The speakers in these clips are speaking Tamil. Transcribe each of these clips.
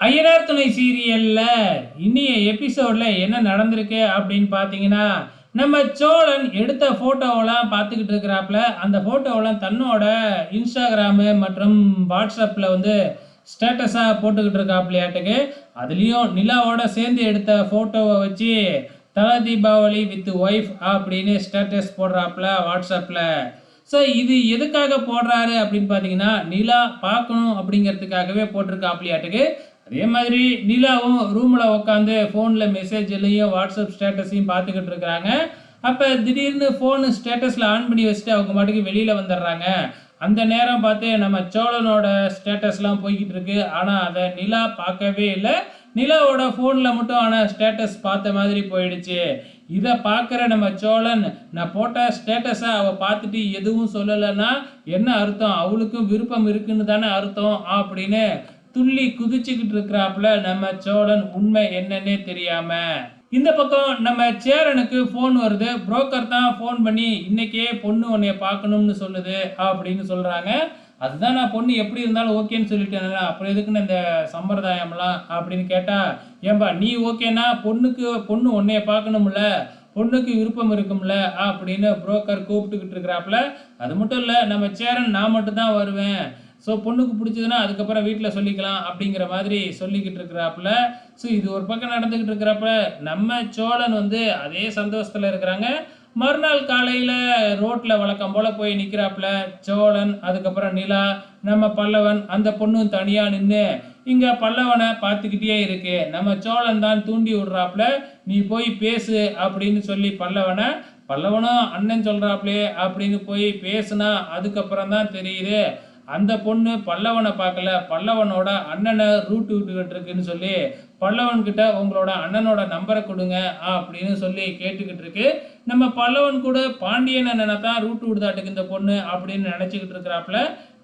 ஐயனார் துணை சீரியல்ல இன்னைய எபிசோட்ல என்ன நடந்திருக்கு அப்படின்னு பார்த்தீங்கன்னா நம்ம சோழன் எடுத்த ஃபோட்டோவெல்லாம் பார்த்துக்கிட்டு இருக்கிறாப்புல. அந்த ஃபோட்டோவெல்லாம் தன்னோட இன்ஸ்டாகிராமு மற்றும் வாட்ஸ்அப்பில் வந்து ஸ்டேட்டஸாக போட்டுக்கிட்டு இருக்காப்லையாட்டுக்கு அதுலேயும் நிலாவோட சேர்ந்து எடுத்த ஃபோட்டோவை வச்சு தல தீபாவளி வித் ஒய்ஃப் அப்படின்னு ஸ்டேட்டஸ் போடுறாப்புல வாட்ஸ்அப்பில் ஸோ இது எதுக்காக போடுறாரு அப்படின்னு பார்த்தீங்கன்னா நிலா பார்க்கணும் அப்படிங்கிறதுக்காகவே போட்டிருக்காப்லையாட்டுக்கு அதே மாதிரி நிலாவும் ரூமில் உட்காந்து ஃபோனில் மெசேஜ்லையும் வாட்ஸ்அப் ஸ்டேட்டஸையும் பார்த்துக்கிட்டு இருக்கிறாங்க. அப்போ திடீர்னு ஃபோனு ஸ்டேட்டஸில் ஆன் பண்ணி வச்சுட்டு அவங்க மாட்டுக்கு வெளியில் வந்துடுறாங்க. அந்த நேரம் பார்த்து நம்ம சோழனோட ஸ்டேட்டஸ்லாம் போய்கிட்டு இருக்கு. ஆனால் அதை நிலா பார்க்கவே இல்லை. நிலாவோட ஃபோனில் மட்டும் ஆனால் ஸ்டேட்டஸ் பார்த்த மாதிரி போயிடுச்சு. இதை பார்க்குற நம்ம சோழன் நான் போட்ட ஸ்டேட்டஸை அவள் பார்த்துட்டு எதுவும் சொல்லலைன்னா என்ன அர்த்தம்? அவளுக்கும் விருப்பம் இருக்குன்னு தானே அர்த்தம்? அப்படின்னு துள்ளி குதிச்சுக்கிட்டு இருக்கிறாப்புல நம்ம சோழன் உண்மை என்னன்னே தெரியாம. இந்த பக்கம் நம்ம சேரனுக்கு ஃபோன் வருது. புரோக்கர் தான் ஃபோன் பண்ணி இன்னைக்கே பொண்ணு உன்னைய பார்க்கணும்னு சொல்லுது அப்படின்னு சொல்றாங்க. அதுதான் நான் பொண்ணு எப்படி இருந்தாலும் ஓகேன்னு சொல்லிட்டேன். அப்புறம் எதுக்குன்னு இந்த சம்பிரதாயம்லாம் அப்படின்னு கேட்டா ஏன்பா நீ ஓகேனா பொண்ணுக்கு பொண்ணு உன்னைய பார்க்கணும்ல பொண்ணுக்கு விருப்பம் இருக்கும்ல அப்படின்னு புரோக்கர் கூப்பிட்டுக்கிட்டு இருக்கிறாப்புல. அது மட்டும் இல்லை நம்ம சேரன் நான் மட்டும் தான் வருவேன். ஸோ பொண்ணுக்கு பிடிச்சதுன்னா அதுக்கப்புறம் வீட்டில் சொல்லிக்கலாம் அப்படிங்கிற மாதிரி சொல்லிக்கிட்டு இருக்கிறாப்புல. ஸோ இது ஒரு பக்கம் நடந்துக்கிட்டு இருக்கிறப்ப நம்ம சோழன் வந்து அதே சந்தோஷத்தில் இருக்கிறாங்க. மறுநாள் காலையில் ரோட்டில் வழக்கம் போல் போய் நிற்கிறாப்புல சோழன் அதுக்கப்புறம் நிலா நம்ம பல்லவன் அந்த பொண்ணும் தனியாக நின்று இங்கே பல்லவனை பார்த்துக்கிட்டே இருக்கு. நம்ம சோழன் தான் தூண்டி விடுறாப்புல. நீ போய் பேசு அப்படின்னு சொல்லி பல்லவனை பல்லவனும் அண்ணன் சொல்கிறாப்புலே அப்படின்னு போய் பேசுனா அதுக்கப்புறம் தான் தெரியுது. அந்த பொண்ணு பல்லவனை பார்க்கல. பல்லவனோட அண்ணனை ரூட் விட்டுக்கிட்டு இருக்குன்னு சொல்லி பல்லவன்கிட்ட உங்களோட அண்ணனோட நம்பரை கொடுங்க அப்படின்னு சொல்லி கேட்டுக்கிட்டு இருக்கு. நம்ம பல்லவன் கூட பாண்டியனை நினைத்தான் ரூட்டு ரூட் விடுதாட்டுக்கு இந்த பொண்ணு அப்படின்னு நினச்சிக்கிட்டு இருக்கிறாப்புல.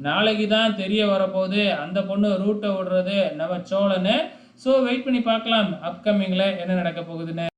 நாளைக்கு தான் தெரிய வரப்போகுது. அந்த பொண்ணு ரூட்டை விடுறது நம்ம சோழனு. ஸோ வெயிட் பண்ணி பார்க்கலாம். அப்கமிங்கில் என்ன நடக்க போகுதுன்னு.